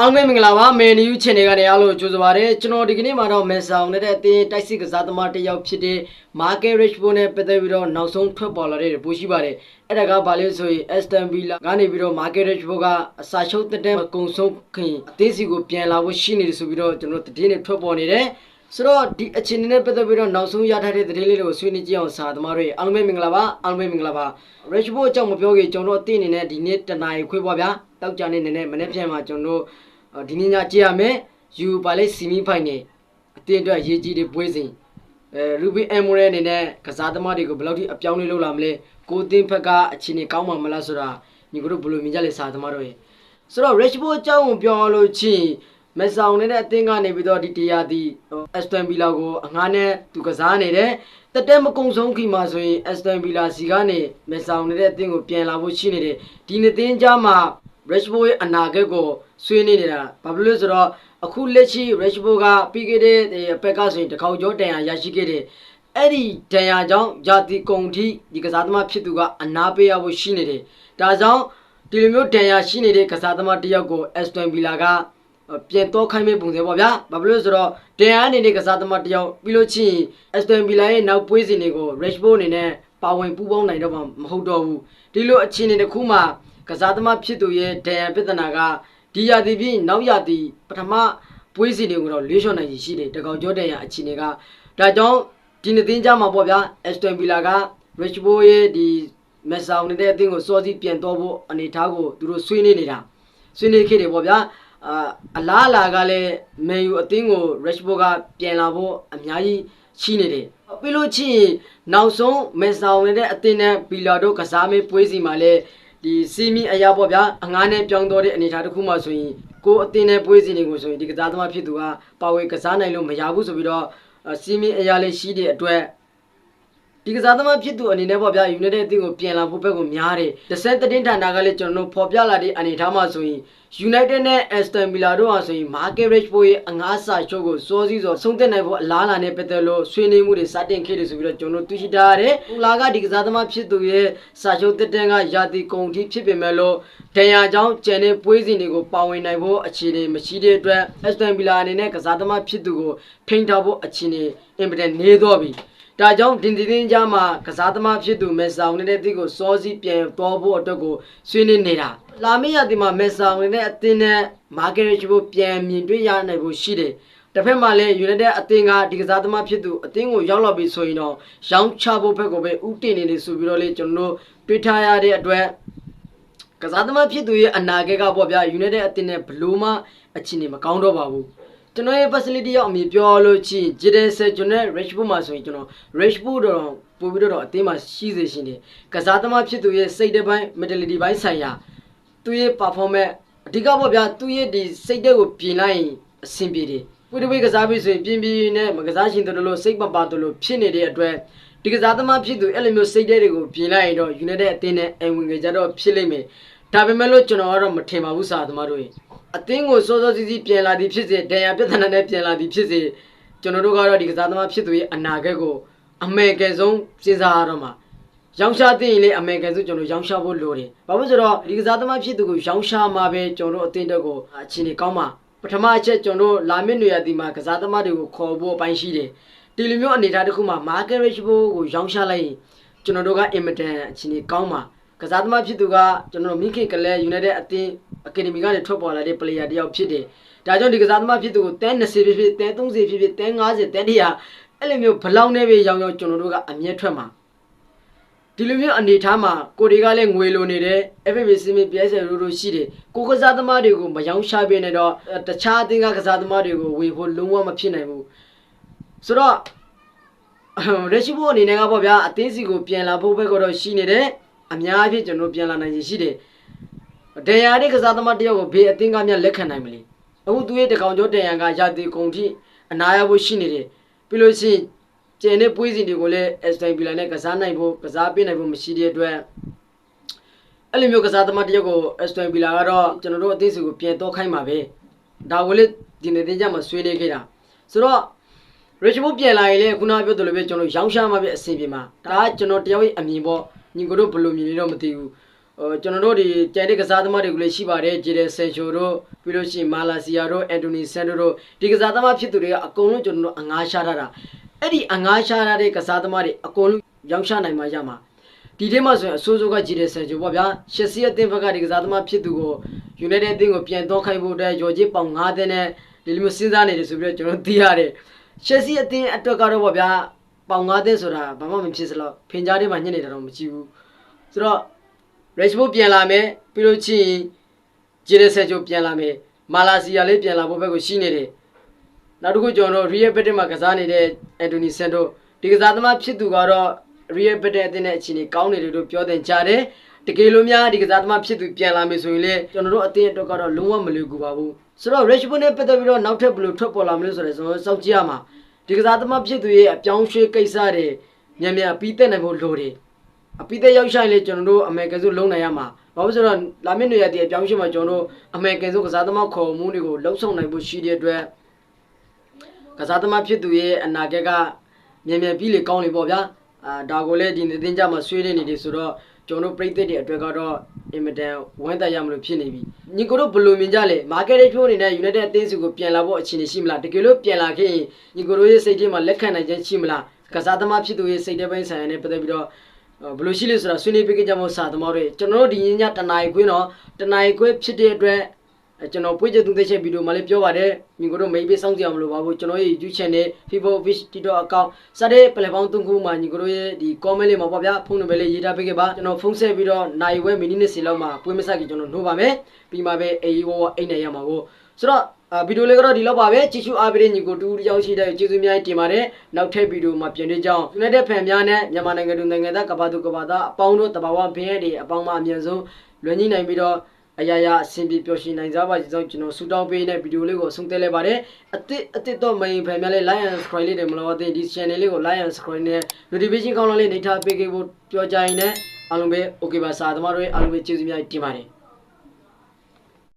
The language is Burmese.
အောင်မင်္ဂလာပါမယ်နယူးချန်နယ်ကနေအားလုံးကြိုဆိုပါရစေကျွန်တော်ဒီကနေ့မှာတော့မယ်ဆောင်နဲ့တဲ့အတင်းတိုက်စစ်ကစားသမားတစ်ယောက်ဖြစ်တဲ့ Market Rashford နဲ့ပတ်သက်ပြီးတော့နောက်ဆုံးထွက်ပေါ်လာတဲ့ပိုရှိပါတယ်အဲ့ဒါကဘာလဲဆိုရင် Aston Villa ကနေပြီးတော့ Market Rashford ကအစာရှုံးတက်တဲ့ကုံဆုံးခင်အသေးစီကိုပြန်လာဖို့ရှိနေတယ်ဆိုပြီးတော့ကျွန်တော်တည်င်းနဲ့ထွက်ပေါ်နေတယ်ဆိုတော့ဒီအခြေအနေနဲ့ပတ်သက်ပြီးတော့နောက်ဆုံးရထားတဲ့သတင်းလေးတွေကိုဆွေးနွေးကြည့်အောင်စာသမားတွေအားလုံးပဲမင်္ဂလာပါအားလုံးပဲမင်္ဂလာပါ Rashford အကြောင်းမပြောခင်ကျွန်တော်အသိအနေနဲ့ဒီနေ့တနင်္လာရီခွေးပွားဗျာ တောက်ကြနေနေနဲ့မနေ့ပြန်မှာကျွန်တော်အော်ဒီနေ့ညကြည့်ရမယ်ယူပါလေစီမီဖိုင်နေအတင်းအတွက်ရေးကြီးတွေပွဲစဉ်အဲရူဘီအမ်မိုရဲအနေနဲ့ကစားသမားတွေကိုဘယ်လောက်ထိအပြောင်းလဲလုပ်လာမလဲကိုအတင်းဖက်ကအခြေအနေကောင်းမှာမလားဆိုတာညီတို့ဘယ်လိုမြင်ကြလဲစားသမားတို့ရေဆိုတော့ Rashford အကြောင်းကိုပြောလို့ချင်းမဆောင်နေတဲ့အတင်းကနေပြီးတော့ဒီတရားဒီ Aston Villa ကိုအငားနဲ့သူကစားနေတယ်တက်တက်မကုံဆုံးခီမှာဆိုရင် Aston Villa စီကနေမဆောင်နေတဲ့အတင်းကိုပြန်လာဖို့ရှိနေတယ်ဒီနေ့တင်းကြားမှာ Rashford ရဲ့အနာဂတ်ကိုဆွေးနွေးနေတာဘာဖြစ်လို့လဲဆိုတော့အခုလက်ရှိ Rashford ကပြီးခဲ့တဲ့အပက်ကဆိုရင်တစ်ခေါက်ကျော်တန်ရာရရှိခဲ့တယ်အဲ့ဒီတန်ရာကြောင့်ဂျာတီကုံထိဒီကစားသမားဖြစ်သူကအနာပေးရဖို့ရှိနေတယ်ဒါကြောင့်ဒီလိုမျိုးတန်ရာရှိနေတဲ့ကစားသမားတစ်ယောက်ကို Aston Villa ကပြန်တော့ခိုင်းမဲ့ပုံစံပေါ့ဗျာဘာဖြစ်လို့လဲဆိုတော့တန်ရာအနေနဲ့ကစားသမားတစ်ယောက်ပြီးလို့ချင်း Aston Villa ရဲ့နောက်ပွဲစဉ်တွေကို Rashford အနေနဲ့ပါဝင်ပူးပေါင်းနိုင်တော့မှာမဟုတ်တော့ဘူးဒီလိုအခြေအနေတစ်ခုမှာ ကစားသမားဖြစ်သူရဲ့ဒဏ်ရာပြဿနာကဒီရာသီပြီးနောက်ရာသီပထမပွဲစီတွေကိုတော့လေးလျှော့နိုင်ရရှိတယ်တကောင်ကျော်ဒဏ်ရာအခြေအနေကဒါကြောင့်ဒီနေ့တင်းကြမှာပေါ့ဗျာ Aston Villa က Rashford ရဲ့ဒီမက်ဆောင်နေတဲ့အသင်းကိုစောစီပြန်တော့ဖို့အနေထားကိုသူတို့ဆွေးနွေးနေတာဆွေးနွေးခဲ့တယ်ပေါ့ဗျာအာအလားအလာကလည်းမန်ယူအသင်းကို Rashford ကပြန်လာဖို့အများကြီးရှိနေတယ်ပြီးလို့ချင်းနောက်ဆုံးမက်ဆောင်နေတဲ့အသင်းနဲ့ဘီလာတို့ကစားမေးပွဲစီမှာလည်း ဒီစီမီအရာပေါ့ဗျာအငားနဲ့ပြောင်းတော့တဲ့အနေအထားတစ်ခုမှဆိုရင်ကိုအတင်းနဲ့ပွဲစဉ်တွေကိုဆိုရင်ဒီကစားသမားဖြစ်သူကပါဝေကစားနိုင်လို့မရဘူးဆိုပြီးတော့စီမီအရာလေးရှိတဲ့အတွက် ဒီကစားသမားဖြစ်သူအနေနဲ့ပေါ့ဗျာ United အသင်းကိုပြန်လာဖို့ဘက်ကိုများတယ်။ဒဆက်သတင်းဌာနကလည်းကျွန်တော်တို့ဖော်ပြလာတဲ့အနေအထားမှဆိုရင် United နဲ့ Aston Villa တို့ဟာဆိုရင် Market Rashford ရဲ့အငားစာချုပ်ကိုစောစီးစောဆုံးသက်နိုင်ဖို့အလားအလာနဲ့ပတ်သက်လို့ဆွေးနွေးမှုတွေစတင်ခဲ့တယ်ဆိုပြီးတော့ကျွန်တော်တို့သိရှိထားရတယ်။ဟူလာကဒီကစားသမားဖြစ်သူရဲ့စာချုပ်တက်တန်းကရာသီကုန်ထိဖြစ်ပေမဲ့လို့ဒဏ်ရာကြောင့်ကျန်တဲ့ပွဲစဉ်တွေကိုပါဝင်နိုင်ဖို့အခြေအနေမရှိတဲ့အတွက် Aston Villa အနေနဲ့ကစားသမားဖြစ်သူကိုဖိန်ထားဖို့အခြေအနေအင်ပဒန်နေတော့ပြီ။ ဒါကြောင့်ဒင်ဒီတင်းကြားမှာကစားသမားဖြစ်သူမက်ဆောင်နေတဲ့တိကိုစောစီးပြန်တော်ဖို့အတွက်ကိုဆွေးနွေးနေတာ။လာမယ့်ရက်ဒီမှာမက်ဆောင်နေတဲ့အသင်းနဲ့မာဂရက်ချ်ကိုပြန်မြင်တွေ့ရနိုင်ဖို့ရှိတယ်။တစ်ဖက်မှာလည်း United အသင်းကဒီကစားသမားဖြစ်သူအသင်းကိုရောက်လာပြီဆိုရင်တော့ရောင်းချဖို့ဘက်ကိုပဲဥတည်နေတယ်ဆိုပြီးတော့လေကျွန်တော်တို့တွေ့ထားရတဲ့အတွက်ကစားသမားဖြစ်သူရဲ့အနာဂတ်ကပေါ့ဗျာ United အသင်းနဲ့ဘလို့မှအခြေအနေမကောင်းတော့ပါဘူး။ ကျွန်တော်ရဲ့ facility ရောက်အမြင်ပြောလို့ချင်း Jadon Sancho နဲ့ Rashford မှာဆိုရင်ကျွန်တော် Rashford တော့ပို့ပြီးတော့အသင်းမှာရှိစေရှင်တယ်။ကစားသမားဖြစ်သူရဲ့စိတ်တပိုင်း mentality ပိုင်းဆိုင်ရာသူရဲ့ performance အဓိကပေါ့ဗျာသူရဲ့ဒီစိတ်တက်ကိုပြင်လိုက်ရင်အဆင်ပြေတယ်။ကိုတဝေးကစားပြီးဆိုရင်ပြင်းပြင်းနဲ့မကစားရှင်တို့လို့စိတ်မပါတို့လို့ဖြစ်နေတဲ့အတွက်ဒီကစားသမားဖြစ်သူအဲ့လိုမျိုးစိတ်တက်တွေကိုပြင်လိုက်ရင်တော့ United အသင်းနဲ့အဝင်ကြတော့ဖြစ်လိမ့်မယ်။ဒါပေမဲ့လို့ကျွန်တော်ကတော့မထင်ပါဘူးစာသမားတို့ရေအသင်းကိုစောစောစီးစီးပြန်လာသည်ဖြစ်စေဒဏ်ရာပြဿနာနဲ့ပြန်လာသည်ဖြစ်စေကျွန်တော်တို့ကတော့ဒီကစားသမားဖြစ်သူရဲ့အနာဂတ်ကိုအမေကယ်ဆုံးစဉ်းစားရတော့မှာရောင်းချသိရင်လေအမေကန်စုကျွန်တော်ရောင်းချဖို့လိုတယ်။ဘာလို့ဆိုတော့ဒီကစားသမားဖြစ်သူကိုရောင်းချမှာပဲကျွန်တော်တို့အသင်းတက်ကိုအခြေအနေကောင်းမှာပထမအချက်ကျွန်တော်တို့လာမည့်နေရာဒီမှာကစားသမားတွေကိုခေါ်ဖို့အပိုင်းရှိတယ်။ဒီလိုမျိုးအနေအထားတစ်ခုမှာ market rate ကိုရောင်းချလိုက်ရင်ကျွန်တော်တို့ကအင်မတန်အခြေအနေကောင်းမှာ ကစားသမားဖြစ်သူကကျွန်တော်တို့မိခင်ကလေး United အသင်း Academy ကနေထွက်ပေါ်လာတဲ့ player တယောက်ဖြစ်တယ်။ဒါကြောင့်ဒီကစားသမားဖြစ်သူကိုတန်း20ဖြစ်ဖြစ်တန်း30ဖြစ်ဖြစ်တန်း50တန်း100အဲ့လိုမျိုးဘလောက်နဲ့ပဲရောင်းရောင်းကျွန်တော်တို့ကအမြဲထွက်မှာဒီလိုမျိုးအနေထားမှာကိုတွေကလည်းငွေလိုနေတယ် FFC မ PS ရိုးရိုးရှိတယ်ကိုကစားသမားတွေကိုမယောင်းချပေးနေတော့တခြားအသင်းကကစားသမားတွေကိုဝေဖို့လုံးဝမဖြစ်နိုင်ဘူးဆိုတော့ရက်ရှိဖို့အနေနဲ့ကပေါ့ဗျာအသင်းစီကိုပြန်လာဖို့ဘက်ကတော့ရှိနေတယ် အများအပြည့်ကျွန်တော်ပြန်လာနိုင်ရရှိတယ်ဒဏ်ရာတဲ့ကစားသမားတယောက်ကိုဘေးအသင်းကများလက်ခံနိုင်မလဲအခုသူရဲ့တကောင်ကျော်ဒဏ်ရာကရာသီကုန်ထိအနာရဖို့ရှိနေတယ်ပြီးလို့ရှိရင်ကျန်တဲ့ပွေးစီတွေကိုလည်း Aston Villa နဲ့ကစားနိုင်ဖို့ကစားပေးနိုင်ဖို့မရှိတဲ့အတွက်အဲ့လိုမျိုးကစားသမားတယောက်ကို Aston Villa ကတော့ကျွန်တော်တို့အသင်းစီကိုပြန်တော့ခိုင်းပါပဲဒါကိုလည်းဒီနေ့တင်ကြမှာဆွေးနွေးခဲ့တာဆိုတော့ Richmond ပြန်လာရင်လည်းခုနပြောသလိုပဲကျွန်တော်ရောင်းရှားမှာပဲအဆင်ပြေမှာဒါကကျွန်တော်တယောက်ရဲ့အမြင်ပေါ့ ညီကိုတို့ဘယ်လိုမြင်နေတော့မသိဘူးဟိုကျွန်တော်တို့ဒီကျန်တဲ့ကစားသမားတွေကလည်းရှိပါတယ်ဂျေဒန်ဆန်ချိုတို့ပြီးလို့ရှိရင်မာလာစီယာတို့အန်တိုနီဆန်တိုတို့ဒီကစားသမားဖြစ်သူတွေကအကုန်လုံးကျွန်တော်တို့အငားရှားထားတာအဲ့ဒီအငားရှားထားတဲ့ကစားသမားတွေအကုန်လုံးရောင်းချနိုင်မှရမှာဒီထဲမှာဆိုရင်အဆိုးဆုံးကဂျေဒန်ဆန်ချိုပေါ့ဗျာရှက်စီအသင်းဘက်ကဒီကစားသမားဖြစ်သူကို United အသင်းကိုပြန်တော့ခိုင်းဖို့အတွက်ရော်ဂျီပေါင်9သန်းနဲ့ဒီလိုမျိုးစဉ်းစားနေတယ်ဆိုပြီးတော့ကျွန်တော်သိရတယ်ရှက်စီအသင်းအတွက်ကတော့ပေါ့ဗျာ ပေါင်9သန်းဆိုတာဘာမှမဖြစ်စလို့ဖင်ကြားထဲမှာညှစ်နေတာတော့မကြည့်ဘူးဆိုတော့ Rashford ပြန်လာမယ်ပြီးလို့ချင်းဂျေရဆက်ချိုပြန်လာမယ်မာလာစီယာလေးပြန်လာဖို့ဘက်ကိုရှိနေတယ်နောက်တစ်ခုကျွန်တော်တို့ Real Betis မှာကစားနေတဲ့အန်တိုနီဆန်တိုဒီကစားသမားဖြစ်သူကတော့ Real Betis အသင်းနဲ့အခြေအနေကောင်းနေတယ်လို့ပြောတဲ့ကြားတယ်တကယ်လို့များဒီကစားသမားဖြစ်သူပြန်လာမယ်ဆိုရင်လေကျွန်တော်တို့အသင်းအတွက်ကတော့လုံးဝမလွယ်ကူပါဘူးဆိုတော့ Rashford နဲ့ပတ်သက်ပြီးတော့နောက်ထပ်ဘယ်လိုထွက်ပေါ်လာမလဲဆိုတော့ကျွန်တော်တို့စောင့်ကြည့်ရမှာ ဒီကစားသမားဖြစ်သူရဲ့အပြောင်းရွှေ့ကိစ္စတွေမြန်မြန်ပြီးသက်နိုင်ဖို့လိုတယ်အပိသက်ရောက်ဆိုင်လေကျွန်တော်တို့အမေရိကန်စုလုံနိုင်ရမှာဘာလို့ဆိုတော့လာမည့်နေရာတည်းအပြောင်းအရွှေ့မှာကျွန်တော်တို့အမေရိကန်စုကစားသမားခေါ်မှုတွေကိုလှုပ်ဆောင်နိုင်ဖို့ရှိတဲ့အတွက်ကစားသမားဖြစ်သူရဲ့အနာဂတ်ကမြန်မြန်ပြီးလေကောင်းလေပေါ့ဗျာအာဒါကိုလည်းဒီနေတင်ကြမှာဆွေးနေနေတယ်ဆိုတော့ကျွန်တော်တို့ပြည်သက်တွေအတွက်ကတော့ အင်မတန်ဝမ်းသာရမလို့ဖြစ်နေပြီညီကိုတို့ဘယ်လိုမြင်ကြလဲ market rate အနေနဲ့ United အသင်းစုကိုပြန်လာဖို့အခြေအနေရှိမလားတကယ်လို့ပြန်လာခဲ့ရင်ညီကိုတို့ရဲ့စိတ်ထဲမှာလက်ခံနိုင်ခြင်းရှိမလားကစားသမားဖြစ်သူရဲ့စိတ်ထဲပိုင်းဆိုင်ရာနဲ့ပတ်သက်ပြီးတော့အော်ဘယ်လိုရှိလဲဆိုတာဆွေးနွေးပေးကြမှာစာသမားတွေကျွန်တော်တို့ဒီညညတနာရီခွင်းတော့တနာရီခွဲဖြစ်တဲ့အတွက်အဲ ကျွန်တော်ပွေးချက်သူသက်ချက်ဗီဒီယိုမှာလည်းပြောပါတယ်ညီကိုတို့မိတ်ပေးစောင့်ကြည့်အောင်မလို့ပါဘူးကျွန်တော်ရဲ့ YouTube channel Vivo Fish TikTok account စတဲ့ platform သုံးခုမှာညီကိုတို့ရဲ့ဒီ comment လေးမှာပေါ့ဗျာဖုန်းနံပါတ်လေးရေးထားပေးခဲ့ပါကျွန်တော်ဖုန်းဆက်ပြီးတော့နိုင်ဝဲမိနစ်နဲ့စီလောက်မှာပွေးမဆက်ကြီးကျွန်တော်နှိုးပါမယ်ပြီးမှပဲအေးဝဝအိတ်နေရမှာကိုဆိုတော့အာဗီဒီယိုလေးကတော့ဒီလောက်ပါပဲကြည့်ရှုအားပေးတဲ့ညီကိုတူတူကြောင်းရှိတဲ့ကျေးဇူးများတင်ပါတယ်နောက်ထပ်ဗီဒီယိုမှာပြန်တွေ့ကြအောင် United fan များနဲ့မြန်မာနိုင်ငံသူနိုင်ငံသားကဘာသူကဘာသားအပေါင်းတို့တဘာဝဘင်းရဲတွေအပေါင်းမှအမြန်ဆုံးလွန်ကြီးနိုင်ပြီးတော့ အရာရာအဆင်ပြေပျော်ရွှင်နိုင်ကြပါစေကြောင်းကျွန်တော်ဆုတောင်းပေးတဲ့ဗီဒီယိုလေးကိုဆုံးသက်လိုက်ပါတယ်အစ်စ်အစ်စ်တော့ main fan များလေး like and subscribe လေးတွေမလို့အသိဒီ channel လေးကို like and subscribe နဲ့ notification ကောင်းလေးနေထားပေးခဲ့ဖို့ပြောကြရင်လည်းအားလုံးပဲ okay ပါစာသမားတို့ရဲ့အားလုံးပဲကျေးဇူးများတင်ပါတယ်